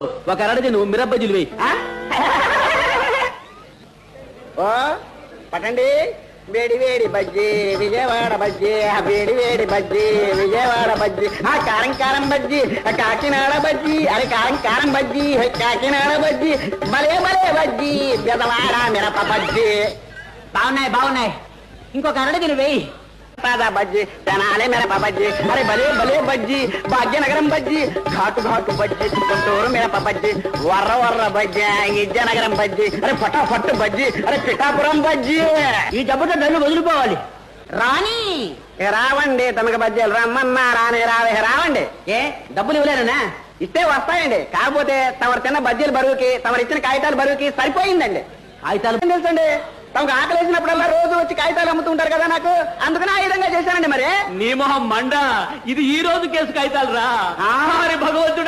ఒక అరడది నువ్వు మిరబ్బజులు వేయి పట్టండి వేడి వేడి బజ్జీ విజయవాడ బజ్జీ వేడి వేడి బజ్జీ విజయవాడ బజ్జీ. ఆ కారం కారం బజ్జీ కాకినాడ బజ్జీ అరే కారం కారం బజ్జీ కాకినాడ బజ్జీ. భలే భలే బజ్జీ పెదవాడ మిరప బజ్జీ. బాగున్నాయి బాగున్నాయి. ఇంకొక అరడది నువ్వు వేయి. తాజా బజ్జీ తెనాలి మిరప బజ్జీ అరే భలే భలే బజ్జీ భాగ్యనగరం బజ్జీ ఘాటు ఘాటు బజ్జీ గుంటూరు మిరప బజ్జీ వర్ర వర్ర బజ్జీ విద్యానగరం బజ్జీ అరే ఫటాఫట్ బజ్జీ అరే పిఠాపురం బజ్జీ. ఈ దెబ్బతో డల్లు వదిలిపోవాలి రాణి! రావండి తమకు బజ్జీలు రమ్మన్నా రాని రావే రావండి. ఏ? డబ్బులు ఇవ్వలేనా ఇస్తే వస్తాయండి. కాకపోతే తమరు తిన్న బజ్జీల బరువుకి తమరు ఇచ్చిన కాగితాల బరువుకి సరిపోయిందండి. కాగితాలు తెలుసండి? తమకు ఆకలి వేసినప్పుడల్లా రోజు వచ్చి కాగితాలు అమ్ముతుంటారు కదా నాకు అందుకని ఆ విధంగా చేశానండి మరి నీ మొహం మండ ఇది ఈ రోజు కేసు కాగితాలు రా. భగవంతుడా.